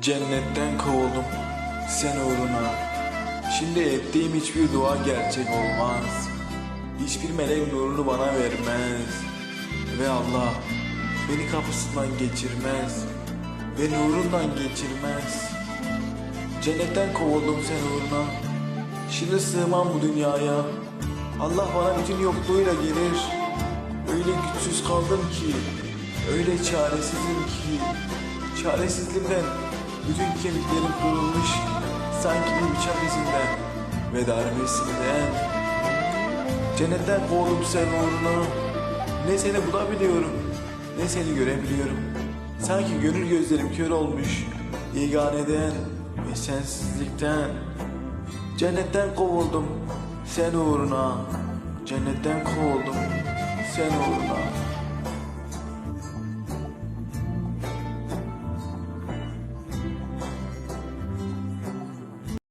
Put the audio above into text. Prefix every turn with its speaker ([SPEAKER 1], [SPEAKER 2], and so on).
[SPEAKER 1] Cennetten kovuldum sen uğruna. Şimdi ettiğim hiçbir dua gerçek olmaz. Hiçbir melek nurunu bana vermez. Ve Allah beni kapısından geçirmez. Ve nurundan geçirmez. Cennetten kovuldum sen uğruna. Şimdi sığmam bu dünyaya. Allah bana bütün yokluğuyla gelir. Öyle güçsüz kaldım ki, öyle çaresizim ki, çaresizliğimden bütün kemiklerim kırılmış, sanki bir bıçak izinden ve darbesinden. Cennetten kovuldum sen uğruna. Ne seni bulabiliyorum, ne seni görebiliyorum. Sanki gönül gözlerim kör olmuş, yeganeden ve sensizlikten. Cennetten kovuldum sen uğruna. Cennetten kovuldum sen uğruna.